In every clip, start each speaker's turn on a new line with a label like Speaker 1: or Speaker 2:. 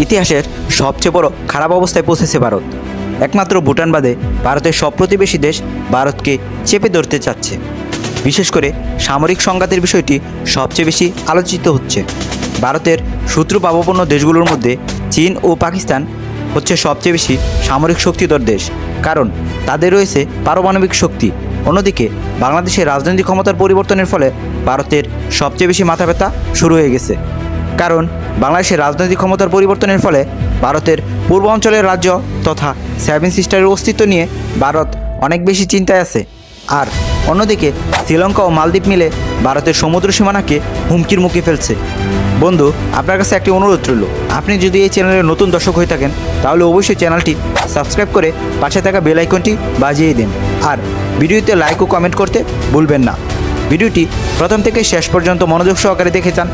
Speaker 1: ইতিহাসের সবচেয়ে বড় খারাপ অবস্থায় পৌঁছেছে ভারত। একমাত্র ভুটান বাদে ভারতের সব প্রতিবেশী দেশ ভারতকে চেপে ধরতে চাচ্ছে। বিশেষ করে সামরিক সংঘাতের বিষয়টি সবচেয়ে বেশি আলোচিত হচ্ছে। ভারতের শত্রু পাবপন্ন দেশগুলোর মধ্যে চীন ও পাকিস্তান হচ্ছে সবচেয়ে বেশি সামরিক শক্তিধর দেশ। কারণ তাদের রয়েছে পারমাণবিক শক্তি। অন্যদিকে বাংলাদেশের রাজনৈতিক ক্ষমতার পরিবর্তনের ফলে ভারতের সবচেয়ে বেশি মাথা ব্যথা শুরু হয়ে গেছে। কারণ বাংলাদেশের রাজনৈতিক ক্ষমতার পরিবর্তনের ফলে ভারতের পূর্ব অঞ্চলের রাজ্য তথা সেভেন সিস্টারের অস্তিত্ব নিয়ে ভারত অনেক বেশি চিন্তায় আছে। আর অন্যদিকে শ্রীলঙ্কা ও মালদ্বীপ মিলে ভারতের সমুদ্র সীমানাকে হুমকির মুখে ফেলছে। বন্ধু, আপনার কাছে একটি অনুরোধ রইল। আপনি যদি এই চ্যানেলের নতুন দর্শক হয়ে থাকেন, তাহলে অবশ্যই চ্যানেলটি সাবস্ক্রাইব করে পাশে থাকা বেল আইকনটি বাজিয়ে দিন। আর ভিডিওতে লাইক ও কমেন্ট করতে ভুলবেন না। ভিডিওটি প্রথম থেকে শেষ পর্যন্ত মনোযোগ সহকারে দেখে যান।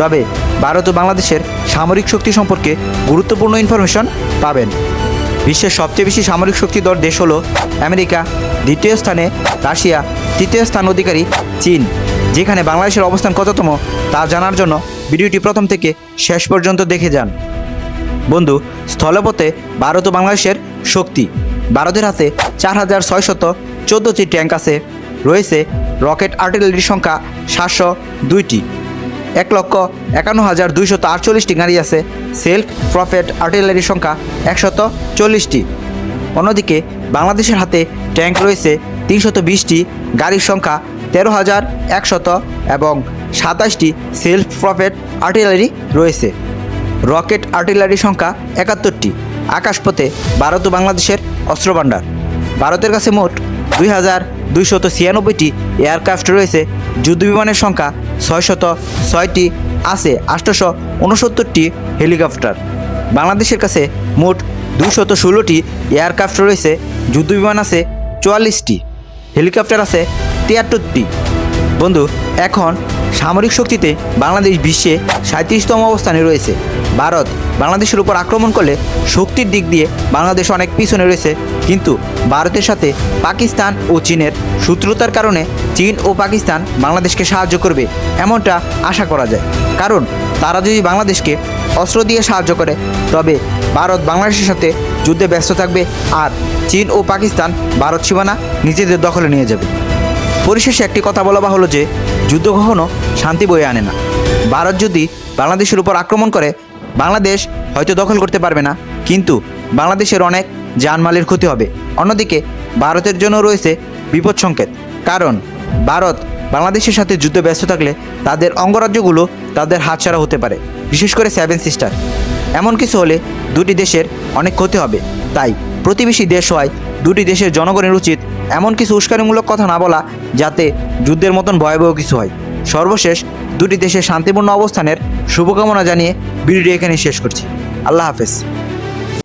Speaker 1: তবে ভারত ও বাংলাদেশের সামরিক শক্তি সম্পর্কে গুরুত্বপূর্ণ ইনফরমেশন পাবেন। বিশ্বের সবচেয়ে বেশি সামরিক শক্তিধর দেশ হলো আমেরিকা, দ্বিতীয় স্থানে রাশিয়া, তৃতীয় স্থান অধিকারী চীন, যেখানে বাংলাদেশের অবস্থান কততম তা জানার জন্য ভিডিওটি প্রথম থেকে শেষ পর্যন্ত দেখে যান। বন্ধু, স্থলপথে ভারত ও বাংলাদেশের শক্তি। ভারতের হাতে চার হাজার ছয়শত চোদ্দোটি ট্যাঙ্ক আছে। রয়েছে রকেট আর্টিলারির সংখ্যা সাতশো দুইটি। এক লক্ষ একান্ন হাজার দুইশত আটচল্লিশটি গাড়ি আছে। সেলফ প্রফেট, আর্টিলারির সংখ্যা একশত চল্লিশটি। অন্যদিকে বাংলাদেশের হাতে ট্যাঙ্ক রয়েছে তিনশত বিশটি, গাড়ির সংখ্যা তেরো হাজার একশত এবং সাতাশটি সেলফ প্রফেট, আর্টিলারি রয়েছে। রকেট আর্টিলারির সংখ্যা একাত্তরটি। আকাশপথে ভারত ও বাংলাদেশের অস্ত্রভাণ্ডার ভারতের কাছে মোট দুই হাজার দুইশত ছিয়ানব্বইটি এয়ারক্রাফট রয়েছে। যুদ্ধবিমানের সংখ্যা ছয়শত ছয়টি আছে আটশোশো উনসত্তরটি হেলিকপ্টার। বাংলাদেশের কাছে মোট দুশত ষোলোটি এয়ারক্রাফট রয়েছে, যুদ্ধবিমান আছে চুয়াল্লিশটি, হেলিকপ্টার আছে তিয়াত্তরটি। বন্ধু, এখন সামরিক শক্তিতে বাংলাদেশ বিশ্বে সাঁত্রিশতম অবস্থানে রয়েছে। ভারত বাংলাদেশের উপর আক্রমণ করলে শক্তির দিক দিয়ে বাংলাদেশ অনেক পিছনে রয়েছে। কিন্তু ভারতের সাথে পাকিস্তান ও চীনের শত্রুতার কারণে চীন ও পাকিস্তান বাংলাদেশকে সাহায্য করবে এমনটা আশা করা যায়। কারণ তারা যদি বাংলাদেশকে অস্ত্র দিয়ে সাহায্য করে, তবে ভারত বাংলাদেশের সাথে যুদ্ধে ব্যস্ত থাকবে আর চীন ও পাকিস্তান ভারত সীমানা নিজেদের দখলে নিয়ে যাবে। পরিশেষে একটি কথা বলা বা হলো যে, যুদ্ধ কখনো শান্তি বয়ে আনে না। ভারত যদি বাংলাদেশের উপর আক্রমণ করে, বাংলাদেশ হয়তো দখল করতে পারবে না। কিন্তু বাংলাদেশের অনেক জানমালের ক্ষতি হবে। অন্যদিকে, ভারতের জন্য রয়েছে বিপদ সংকেত। কারণ, ভারত বাংলাদেশের সাথে যুদ্ধ ব্যস্ত থাকলে তাদের অঙ্গরাজ্যগুলো তাদের হাতছাড়া হতে পারে, বিশেষ করে সেভেন সিস্টার এমন কিছু হলে দুটি দেশের অনেক ক্ষতি হবে। তাই প্রতিবেশী দেশ হয়। দুটি দেশের জনগণের উচিত এমন কিছু উস্কানিমূলক কথা না বলা, যাতে যুদ্ধের মতন ভয়াবহ কিছু হয়। সর্বশেষ দুটি দেশের শান্তিপূর্ণ অবস্থানের শুভকামনা জানিয়ে ভিডিওটি এখানে শেষ করছি। আল্লাহ হাফেজ।